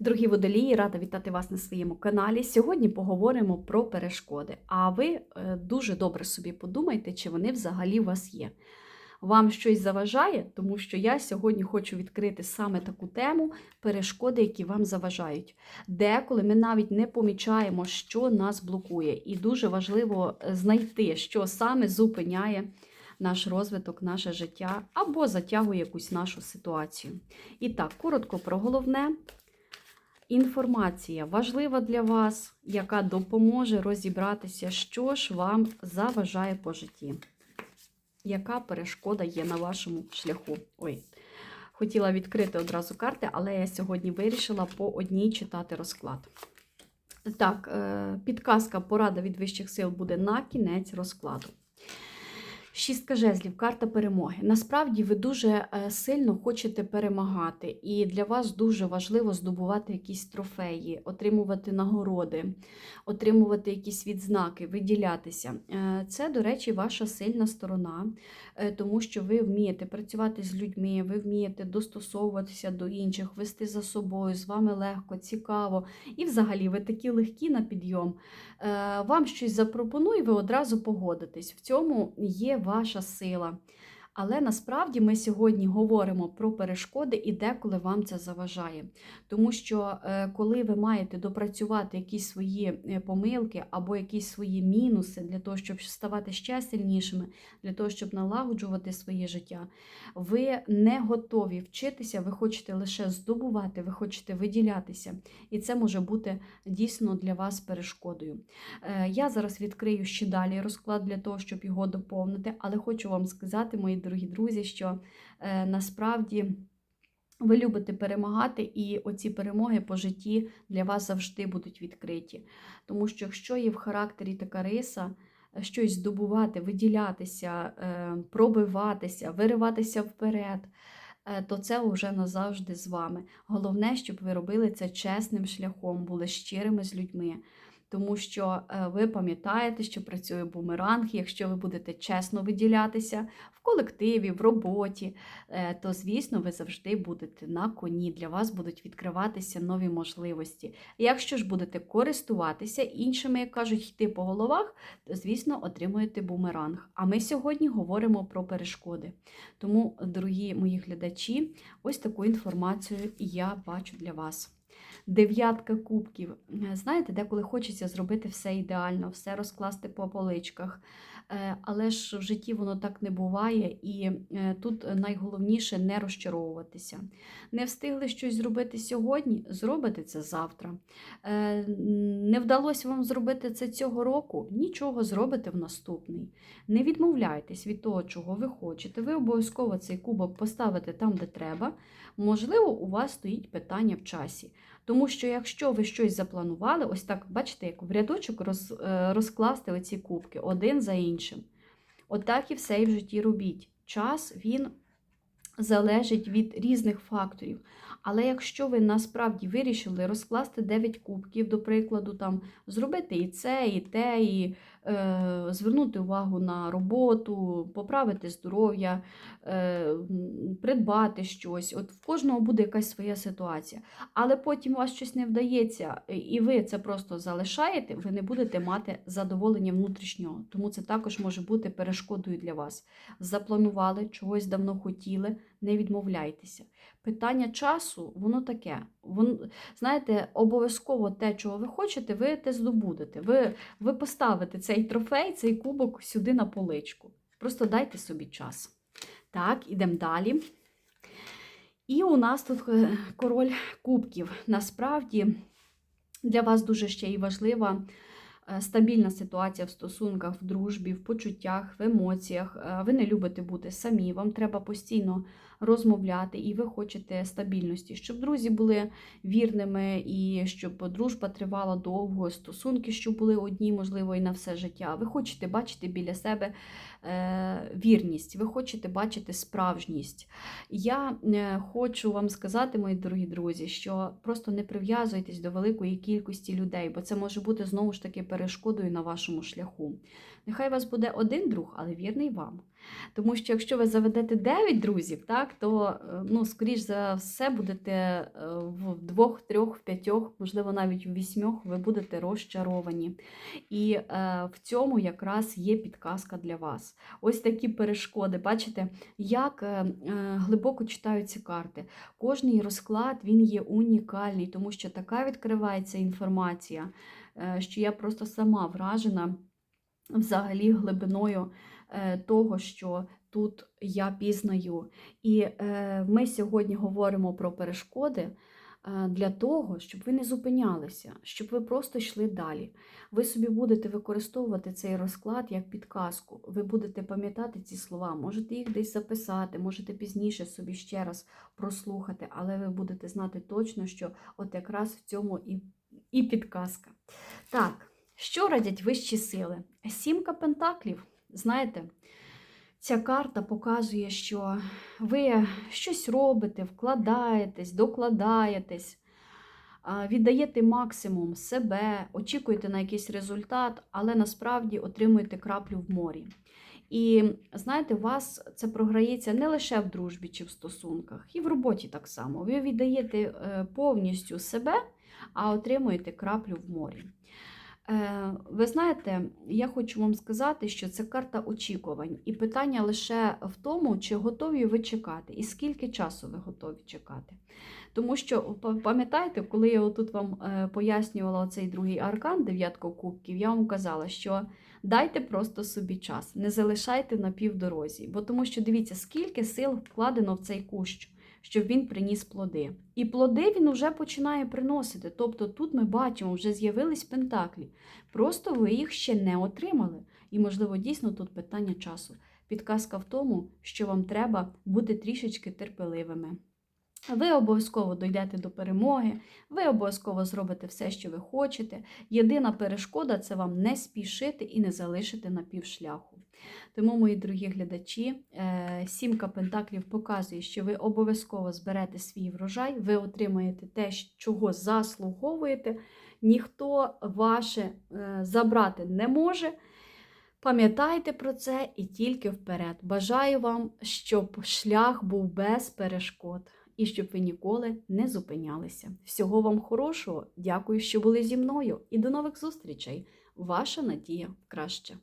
Дорогі водолії, рада вітати вас на своєму каналі. Сьогодні поговоримо про перешкоди. А ви е, дуже добре собі подумайте, чи вони взагалі у вас є. Вам щось заважає, тому що я сьогодні хочу відкрити саме таку тему перешкоди, які вам заважають. Деколи ми навіть не помічаємо, що нас блокує, і дуже важливо е, знайти, що саме зупиняє наш розвиток, наше життя або затягує якусь нашу ситуацію. І так, коротко про головне. Інформація важлива для вас, яка допоможе розібратися, що ж вам заважає по житті. Яка перешкода є на вашому шляху? Ой, хотіла відкрити одразу карти, але я сьогодні вирішила по одній читати розклад. Так, е, підказка порада від вищих сил буде на кінець розкладу. Шістка жезлів, карта перемоги. Насправді ви дуже е, сильно хочете перемагати, і для вас дуже важливо здобувати якісь трофеї, отримувати нагороди, отримувати якісь відзнаки, виділятися. Е, Це, до речі, ваша сильна сторона, е, тому що ви вмієте працювати з людьми, ви вмієте достосовуватися до інших, вести за собою, з вами легко, цікаво. І взагалі ви такі легкі на підйом. Вам щось запропонує, ви одразу погодитесь. В цьому є ваша сила. Але насправді ми сьогодні говоримо про перешкоди і деколи вам це заважає. Тому що е, коли ви маєте допрацювати якісь свої е, помилки або якісь свої мінуси для того, щоб ставати ще сильнішими, для того, щоб налагоджувати своє життя, ви не готові вчитися, ви хочете лише здобувати, ви хочете виділятися. І це може бути дійсно для вас перешкодою. Е, Я зараз відкрию ще далі розклад для того, щоб його доповнити, але хочу вам сказати, мої дорогі друзі, що е, насправді. Ви любите перемагати, і оці перемоги по житті для вас завжди будуть відкриті. Тому що якщо є в характері така риса, е, щось здобувати, виділятися, е, пробиватися, вириватися вперед, е, то це вже назавжди з вами. Головне, щоб ви робили це чесним шляхом, були щирими з людьми. Тому що е, ви пам'ятаєте, що працює бумеранг, якщо ви будете чесно виділятися в колективі, в роботі, е, то, звісно, ви завжди будете на коні. Для вас будуть відкриватися нові можливості. Якщо ж будете користуватися іншими, як кажуть, йти по головах, то, звісно, отримуєте бумеранг. А ми сьогодні говоримо про перешкоди. Тому, дорогі мої глядачі, ось таку інформацію я бачу для вас. Дев'ятка кубків. Е, Знаєте, деколи хочеться зробити все ідеально, все розкласти по поличках. Е, Але ж в житті воно так не буває, і е, тут найголовніше не розчаровуватися. Не встигли щось зробити сьогодні, зробите це завтра. Не вдалося вам зробити це цього року, нічого зробите в наступний. Не відмовляйтесь від того, чого ви хочете. Ви обов'язково цей кубок поставите там, де треба. Можливо, у вас стоїть питання в часі. Тому що якщо ви щось запланували, ось так, бачите, як в рядочок роз, е, розкласти оці кубки один за іншим. Отак і все і в житті робіть. Час він залежить від різних факторів. Але якщо ви насправді вирішили розкласти 9 кубків, до прикладу, там, зробити і це, і те, і звернути увагу на роботу, поправити здоров'я, е, придбати щось, от в кожного буде якась своя ситуація. Але потім у вас щось не вдається, і ви це просто залишаєте, ви не будете мати задоволення внутрішнього. Тому це також може бути перешкодою для вас. Запланували, чогось давно хотіли, не відмовляйтеся. Питання часу, воно таке. Воно, знаєте, обов'язково те, чого ви хочете, ви те здобудете. Ви, ви поставите цей трофей, цей кубок сюди на поличку. Просто дайте собі час. Так, ідемо далі. І у нас тут е, король кубків. Насправді для вас дуже ще й важлива стабільна ситуація в стосунках, в дружбі, в почуттях, в емоціях. Е, Ви не любите бути самі, вам треба постійно розмовляти, і ви хочете стабільності, щоб друзі були вірними, і щоб дружба тривала довго, стосунки, щоб були одні, можливо, і на все життя. Ви хочете бачити біля себе е, вірність, ви хочете бачити справжність. Я е, хочу вам сказати, мої дорогі друзі, що просто не прив'язуйтесь до великої кількості людей, бо це може бути знову ж таки перешкодою на вашому шляху. Нехай у вас буде один друг, але вірний вам. Тому що якщо ви заведете 9 друзів, так, то, е, ну, скоріш за все, будете е, в двох, трьох, в п'ятьох, можливо, навіть в вісьмьох, ви будете розчаровані. І е, в цьому якраз є підказка для вас. Ось такі перешкоди. Бачите, як е, е, глибоко читають ці карти. Кожний розклад він є унікальний, тому що така відкривається інформація, що я просто сама вражена взагалі глибиною е, того, що тут я пізнаю. І е, ми сьогодні говоримо про перешкоди е, для того, щоб ви не зупинялися, щоб ви просто йшли далі. Ви собі будете використовувати цей розклад як підказку. Ви будете пам'ятати ці слова, можете їх десь записати, можете пізніше собі ще раз прослухати, але ви будете знати точно, що от якраз в цьому і, і підказка. Так. Що радять вищі сили? Сімка пентаклів. Знаєте, ця карта показує, що ви щось робите, вкладаєтесь, докладаєтесь, віддаєте максимум себе, очікуєте на якийсь результат, але насправді отримуєте краплю в морі. І знаєте, у вас це програється не лише в дружбі чи в стосунках, і в роботі так само. Ви віддаєте е, повністю себе, а отримуєте краплю в морі. Е, Ви знаєте, я хочу вам сказати, що це карта очікувань, і питання лише в тому, чи готові ви чекати, і скільки часу ви готові чекати. Тому що, пам'ятаєте, коли я отут вам е, пояснювала цей другий аркан, дев'ятку кубків, я вам казала, що дайте просто собі час, не залишайте на півдорозі. Бо тому що дивіться, скільки сил вкладено в цей кущ щоб він приніс плоди. І плоди він вже починає приносити. Тобто тут ми бачимо, вже з'явились пентаклі. Просто ви їх ще не отримали. І, можливо, дійсно тут питання часу. Підказка в тому, що вам треба бути трішечки терпеливими. Ви обов'язково дійдете до перемоги, ви обов'язково зробите все, що ви хочете. Єдина перешкода це вам не спішити і не залишити на півшляху. Тому, мої дорогі глядачі, е, сімка пентаклів показує, що ви обов'язково зберете свій врожай, ви отримаєте те, чого заслуговуєте. Ніхто ваше е, забрати не може. Пам'ятайте про це і тільки вперед. Бажаю вам, щоб шлях був без перешкод і щоб ви ніколи не зупинялися. Всього вам хорошого, дякую, що були зі мною, і до нових зустрічей! Ваша надія краще.